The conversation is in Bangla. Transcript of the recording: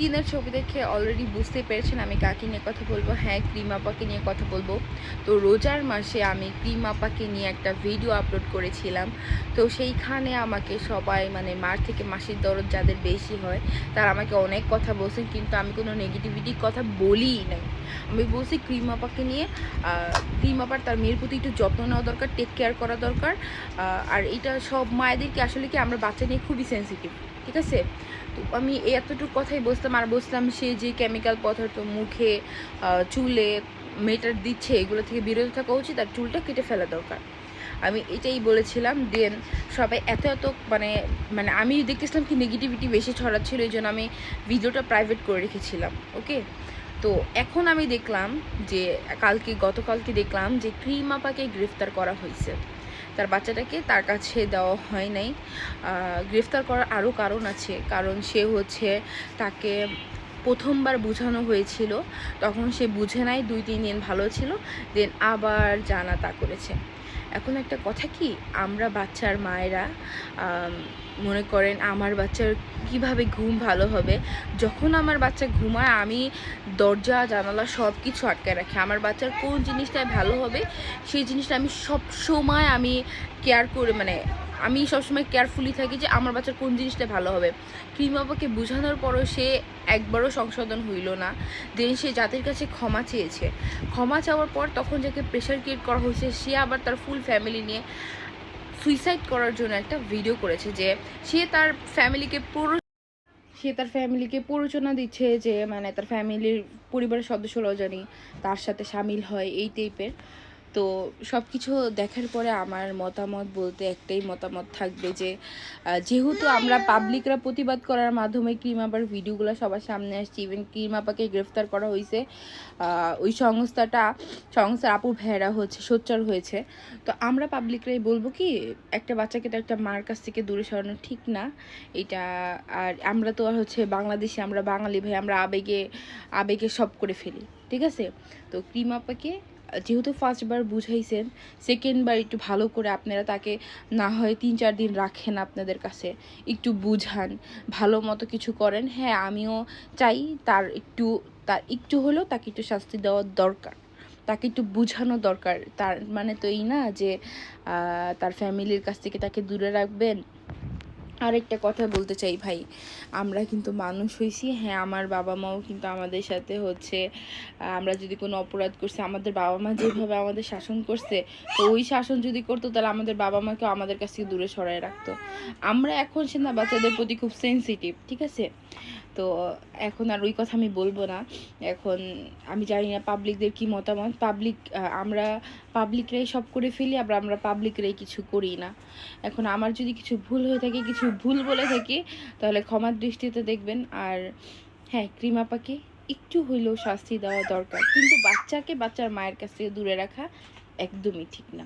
স্কিনের ছবি দেখে অলরেডি বুঝতে পেরেছেন আমি কাকে নিয়ে কথা বলব। হ্যাঁ ক্রিম আপাকে নিয়ে কথা বলব। তো রোজার মাসে আমি ক্রিম আপাকে নিয়ে একটা ভিডিও আপলোড করেছিলাম। তো সেইখানে আমাকে সবাই মানে মার থেকে মাসির দরদ যাদের বেশি হয়, তারা আমাকে অনেক কথা বলছেন, কিন্তু আমি কোনো নেগেটিভিটি কথা বলিই নাই। আমি বলছি ক্রিম আপাকে নিয়ে ক্রিম আপার তার মেয়ের প্রতি একটু যত্ন নেওয়া দরকার টেক কেয়ার করা দরকার। আর এটা সব মায়েদেরকে, আসলে কি আমরা বাচ্চা নিয়ে খুবই সেন্সিটিভ ঠিক আছে? তো আমি এতটুকু কথাই বলতাম আর বলছিলাম সে যে কেমিক্যাল পদার্থ মুখে চুলে মেটার দিচ্ছে, এগুলো থেকে বিরত থাকা উচিত, আর চুলটা কেটে ফেলা দরকার। আমি এটাই বলেছিলাম দেন সবাই এত এত মানে মানে আমি দেখতেছিলাম কি নেগেটিভিটি বেশি ছড়াচ্ছিল, এই জন্য আমি ভিডিওটা প্রাইভেট করে রেখেছিলাম ওকে তো এখন আমি দেখলাম যে, কালকে, গতকালকে দেখলাম যে ক্রিম আপাকে গ্রেফতার করা হয়েছে। তার বাচ্চাটাকে তার কাছে দেওয়া হয় নাই। গ্রেফতার করার আরও কারণ আছে। কারণ সে হচ্ছে তাকে প্রথমবার বোঝানো হয়েছিল। তখন সে বুঝে নাই দুই, তিন দিন ভালো ছিল, দেন আবার জানা তা করেছে। এখন একটা কথা কি? আমরা বাচ্চার মায়েরা মনে করেন আমার বাচ্চার কীভাবে ঘুম ভালো হবে, যখন আমার বাচ্চা ঘুমায় আমি দরজা, জানালা সব কিছু আটকে রাখি। আমার বাচ্চার কোন জিনিসটায় ভালো হবে, সেই জিনিসটা আমি সব সময় আমি কেয়ার করে মানে আমি সবসময় কেয়ারফুলি থাকি যে আমার বাচ্চার কোন জিনিসটা ভালো হবে। ক্রিম বাবাকে বোঝানোর পরও সে একবারও সংশোধন হইল না। দেন সে জাতির কাছে ক্ষমা চেয়েছে। ক্ষমা চাওয়ার পর তখন যাকে প্রেশার ক্রিয়েট করা হয়েছে, সে আবার তার ফুল ফ্যামিলি নিয়ে সুইসাইড করার জন্য একটা ভিডিও করেছে যে সে তার ফ্যামিলিকে পুরো সে তার ফ্যামিলিকে প্ররোচনা দিচ্ছে যে মানে তার ফ্যামিলির পরিবারের সদস্যরাও জানি তার সাথে সামিল হয়, এই টাইপের তো সব কিছু দেখার পরে আমার মতামত বলতে একটাই মতামত থাকবে যে যেহেতু আমরা পাবলিকরা প্রতিবাদ করার মাধ্যমে ক্রিম আপার ভিডিওগুলো সবার সামনে আসছে ইভেন ক্রিম আপাকে গ্রেফতার করা হয়েছে ওই সংস্থাটা, সংস্থার আপুর ভেড়া হচ্ছে সোচ্চার হয়েছে। তো আমরা পাবলিকরাই বলব কি, একটা বাচ্চাকে তো একটা মার কাছ থেকে দূরে সরানো ঠিক না। এটা আর আমরা তো আর হচ্ছে বাংলাদেশে, আমরা বাঙালি ভাই, আমরা আবেগে আবেগে সব করে ফেলি, ঠিক আছে? তো ক্রিম আপাকে যেহেতু ফার্স্টবার বুঝাইছেন সেকেন্ডবার একটু ভালো করে আপনারা তাকে না হয় তিন চার দিন রাখেন আপনাদের কাছে, একটু বুঝান, ভালো মতো কিছু করেন। হ্যাঁ আমিও চাই তার একটু তার একটু হলেও তাকে একটু শাস্তি দেওয়ার দরকার। তাকে একটু বোঝানো দরকার। তার মানে তো এই না যে তার ফ্যামিলির কাছ থেকে তাকে দূরে রাখবেন আরেকটা কথা বলতে চাই ভাই। আমরা কিন্তু মানুষ হয়েছি হ্যাঁ আমার বাবা মাও কিন্তু আমাদের সাথে হচ্ছে আমরা যদি কোনো অপরাধ করছি, আমাদের বাবা মা যেভাবে আমাদের শাসন করছে, তো ওই শাসন যদি করতো, তাহলে আমাদের বাবা মাকেও আমাদের কাছ থেকে দূরে সরায় রাখতো। আমরা এখন সে না বাচ্চাদের প্রতি খুব সেনসিটিভ ঠিক আছে? তো এখন আর ওই কথা আমি বলব না। এখন আমি জানি না পাবলিকদের কি মতামত। পাবলিক আমরা পাবলিকরাই সব করে ফেলি, আবার আমরা পাবলিকরাই কিছু করি না। এখন আমার যদি কিছু ভুল হয়ে থাকে, কিছু ভুল বলে থাকি, তাহলে ক্ষমার দৃষ্টিতে দেখবেন। আর হ্যাঁ ক্রিমাপাকে একটু হইলেও শাস্তি দেওয়া দরকার। কিন্তু বাচ্চাকে বাচ্চার মায়ের কাছ থেকে দূরে রাখা একদমই ঠিক না।